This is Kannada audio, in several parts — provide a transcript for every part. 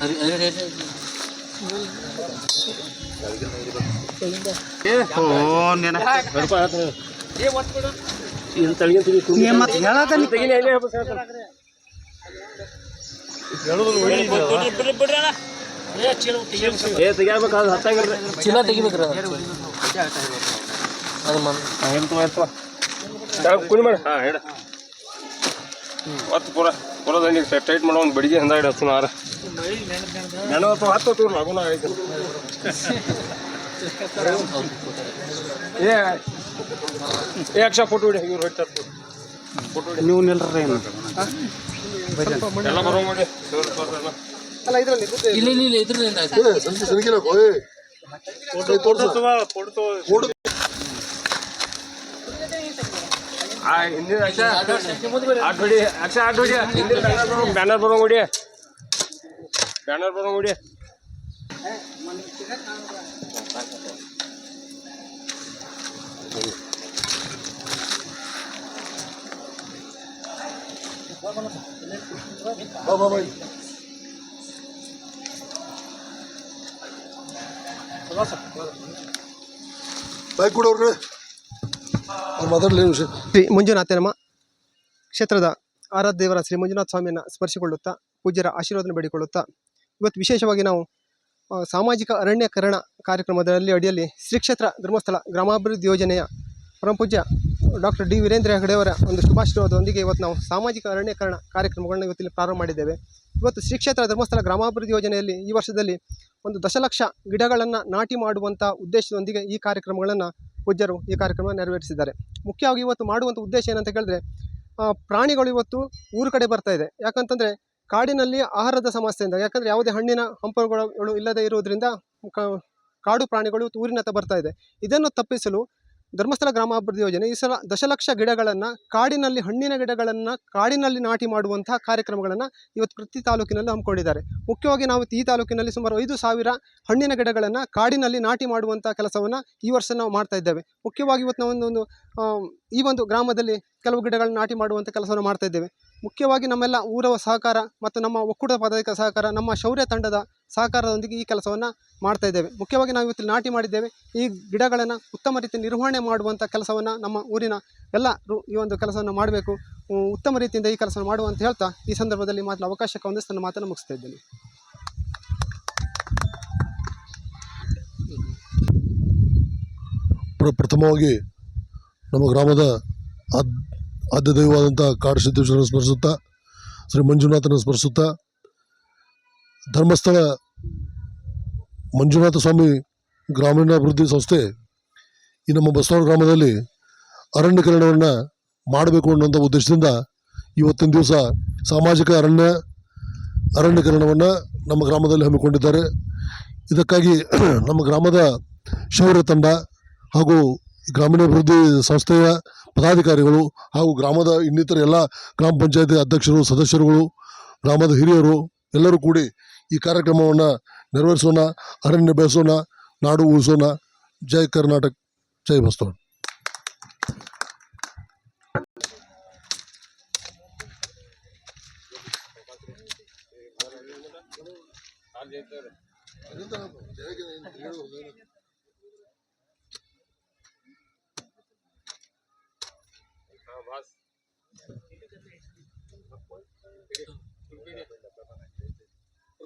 Hari hari hari. ಚೀಲ ತೆಗಿಬೇಕ್ರಿ ಅದು ಟೈಟ್ ಮಾಡೋ ಒಂದು ಬಡಿಗೆ ಹಂದ ಹತ್ತು ನಾರ ನೆನ ಅಥವಾ ಹತ್ತು ತೂರು ಲಗುನ ಐತೆ ಏ ಏ ಅಕ್ಷ ಫೋಟೋ ಹಿಡಿ ಇವ್ರು ಹೊಟ್ಟೆ ನೀವು ನಿಲ್ರ ಏನು? ಇಲ್ಲಿ ಇಲ್ಲಿ ಆಯ್ತು. ಆ ಹಿಂದಿನ ಅಕ್ಷ ಅಕ್ಷ ಹಿಂದಿನ ಬ್ಯಾನರ್ ಬರೋ ಹೊಡಿ ಬ್ಯಾನರ್ ಬರೋ ನೋಡಿ ಬೈಕ್ ಕ್ಷೇತ್ರದ ಆರಾಧ್ಯ ದೇವರ ಶ್ರೀ ಮಂಜುನಾಥ ಸ್ವಾಮಿಯನ್ನು ಸ್ಪರ್ಶಿಕೊಳ್ಳುತ್ತಾ ಪೂಜ್ಯರ ಆಶೀರ್ವಾದನ ಬೇಡಿಕೊಳ್ಳುತ್ತಾ ಇವತ್ತು ವಿಶೇಷವಾಗಿ ನಾವು ಸಾಮಾಜಿಕ ಅರಣ್ಯಕರಣ ಕಾರ್ಯಕ್ರಮದಲ್ಲಿ ಅಡಿಯಲ್ಲಿ ಶ್ರೀ ಕ್ಷೇತ್ರ ಧರ್ಮಸ್ಥಳ ಗ್ರಾಮಾಭಿವೃದ್ಧಿ ಯೋಜನೆಯ ಪರಮಪೂಜ್ಯ ಡಾಕ್ಟರ್ ಡಿ ವೀರೇಂದ್ರ ಹೆಗಡೆಯವರ ಒಂದು ಶುಭಾಶೀರ್ವಾದದೊಂದಿಗೆ ಇವತ್ತು ನಾವು ಸಾಮಾಜಿಕ ಅರಣ್ಯಕರಣ ಕಾರ್ಯಕ್ರಮಗಳನ್ನು ಇವತ್ತಿಲ್ಲಿ ಪ್ರಾರಂಭ ಮಾಡಿದ್ದೇವೆ. ಇವತ್ತು ಶ್ರೀ ಕ್ಷೇತ್ರ ಧರ್ಮಸ್ಥಳ ಗ್ರಾಮಾಭಿವೃದ್ಧಿ ಯೋಜನೆಯಲ್ಲಿ ಈ ವರ್ಷದಲ್ಲಿ ಒಂದು ದಶಲಕ್ಷ ಗಿಡಗಳನ್ನು ನಾಟಿ ಮಾಡುವಂಥ ಉದ್ದೇಶದೊಂದಿಗೆ ಈ ಕಾರ್ಯಕ್ರಮಗಳನ್ನು ಪೂಜ್ಯರು ಈ ಕಾರ್ಯಕ್ರಮ ನೆರವೇರಿಸಿದ್ದಾರೆ. ಮುಖ್ಯವಾಗಿ ಇವತ್ತು ಮಾಡುವಂಥ ಉದ್ದೇಶ ಏನಂತ ಕೇಳಿದ್ರೆ ಪ್ರಾಣಿಗಳು ಇವತ್ತು ಊರು ಕಡೆ ಬರ್ತಾ ಇದೆ. ಯಾಕಂತಂದರೆ ಕಾಡಿನಲ್ಲಿ ಆಹಾರದ ಸಮಸ್ಯೆಯಿಂದ ಯಾಕಂದರೆ ಯಾವುದೇ ಹಣ್ಣಿನ ಹಂಪಲುಗಳು ಇಲ್ಲದೆ ಇರುವುದರಿಂದ ಕಾಡು ಪ್ರಾಣಿಗಳು ಊರಿನತ್ತ ಬರ್ತಾ ಇದೆ. ಇದನ್ನು ತಪ್ಪಿಸಲು ಧರ್ಮಸ್ಥಳ ಗ್ರಾಮಾಭಿವೃದ್ಧಿ ಯೋಜನೆ ಈ ಸಲ ದಶಲಕ್ಷ ಗಿಡಗಳನ್ನು ಕಾಡಿನಲ್ಲಿ, ಹಣ್ಣಿನ ಗಿಡಗಳನ್ನು ಕಾಡಿನಲ್ಲಿ ನಾಟಿ ಮಾಡುವಂತಹ ಕಾರ್ಯಕ್ರಮಗಳನ್ನು ಇವತ್ತು ಪ್ರತಿ ತಾಲೂಕಿನಲ್ಲಿ ಹಮ್ಮಿಕೊಂಡಿದ್ದಾರೆ. ಮುಖ್ಯವಾಗಿ ನಾವು ಈ ತಾಲೂಕಿನಲ್ಲಿ ಸುಮಾರು ಐದು ಸಾವಿರ ಹಣ್ಣಿನ ಗಿಡಗಳನ್ನು ಕಾಡಿನಲ್ಲಿ ನಾಟಿ ಮಾಡುವಂಥ ಕೆಲಸವನ್ನು ಈ ವರ್ಷ ನಾವು ಮಾಡ್ತಾ ಇದ್ದೇವೆ. ಮುಖ್ಯವಾಗಿ ಇವತ್ತು ನಾವೊಂದು, ಒಂದು ಈ ಒಂದು ಗ್ರಾಮದಲ್ಲಿ ಕೆಲವು ಗಿಡಗಳನ್ನ ನಾಟಿ ಮಾಡುವಂಥ ಕೆಲಸವನ್ನು ಮಾಡ್ತಾ ಇದ್ದೇವೆ. ಮುಖ್ಯವಾಗಿ ನಮ್ಮೆಲ್ಲ ಊರ ಸಹಕಾರ ಮತ್ತು ನಮ್ಮ ಒಕ್ಕೂಟ ಪದಾಧಿಕ ಸಹಕಾರ, ನಮ್ಮ ಶೌರ್ಯ ತಂಡದ ಸಹಕಾರದೊಂದಿಗೆ ಈ ಕೆಲಸವನ್ನು ಮಾಡ್ತಾ ಇದ್ದೇವೆ. ಮುಖ್ಯವಾಗಿ ನಾವು ಇವತ್ತು ನಾಟಿ ಮಾಡಿದ್ದೇವೆ. ಈ ಗಿಡಗಳನ್ನು ಉತ್ತಮ ರೀತಿ ನಿರ್ವಹಣೆ ಮಾಡುವಂಥ ಕೆಲಸವನ್ನು ನಮ್ಮ ಊರಿನ ಎಲ್ಲ ಈ ಒಂದು ಕೆಲಸವನ್ನು ಮಾಡಬೇಕು. ಉತ್ತಮ ರೀತಿಯಿಂದ ಈ ಕೆಲಸವನ್ನು ಮಾಡುವಂತ ಹೇಳ್ತಾ ಈ ಸಂದರ್ಭದಲ್ಲಿ ಮಾತ್ರ ಅವಕಾಶಕ್ಕೆ ಒಂದಿಷ್ಟು ನನ್ನ ಮಾತನ್ನು ಮುಗಿಸ್ತಾ ಇದ್ದೇನೆ. ಪ್ರ ಪ್ರಥಮವಾಗಿ ನಮ್ಮ ಗ್ರಾಮದ ಆದ್ಯ ದೈವವಾದಂಥ ಕಾಡು ಸಿದ್ದೇಶ್ವರನ ಸ್ಮರಿಸುತ್ತಾ, ಶ್ರೀ ಮಂಜುನಾಥನ ಸ್ಮರಿಸುತ್ತಾ, ಧರ್ಮಸ್ಥಳ ಮಂಜುನಾಥ ಸ್ವಾಮಿ ಗ್ರಾಮೀಣಾಭಿವೃದ್ಧಿ ಸಂಸ್ಥೆ ಈ ನಮ್ಮ ಬಸವನ ಗ್ರಾಮದಲ್ಲಿ ಅರಣ್ಯೀಕರಣವನ್ನು ಮಾಡಬೇಕು ಅನ್ನೋಂಥ ಉದ್ದೇಶದಿಂದ ಇವತ್ತಿನ ದಿವಸ ಸಾಮಾಜಿಕ ಅರಣ್ಯ, ಅರಣ್ಯೀಕರಣವನ್ನು ನಮ್ಮ ಗ್ರಾಮದಲ್ಲಿ ಹಮ್ಮಿಕೊಂಡಿದ್ದಾರೆ. ಇದಕ್ಕಾಗಿ ನಮ್ಮ ಗ್ರಾಮದ ಶೌರ್ಯ ತಂಡ ಹಾಗೂ ಗ್ರಾಮೀಣಾಭಿವೃದ್ಧಿ ಸಂಸ್ಥೆಯ ಪದಾಧಿಕಾರಿಗಳು ಹಾಗೂ ಗ್ರಾಮದ ಇನ್ನಿತರ ಎಲ್ಲ ಗ್ರಾಮ ಪಂಚಾಯತಿ ಅಧ್ಯಕ್ಷರು ಸದಸ್ಯರುಗಳು ಗ್ರಾಮದ ಹಿರಿಯರು ಎಲ್ಲರೂ ಕೂಡಿ ಈ ಕಾರ್ಯಕ್ರಮವನ್ನು ನೆರವೇರಿಸೋಣ ಅರಣ್ಯ ಬೆಳೆಸೋಣ ನಾಡು ಉಳಿಸೋಣ. ಜೈ ಕರ್ನಾಟಕ ಜೈ ಬಸ್ತೋಣ ಜಯ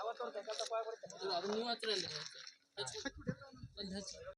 ಅವತ್ತು ಅದನ್ನ ನೀವು ಹತ್ರ ಇಲ್ಲ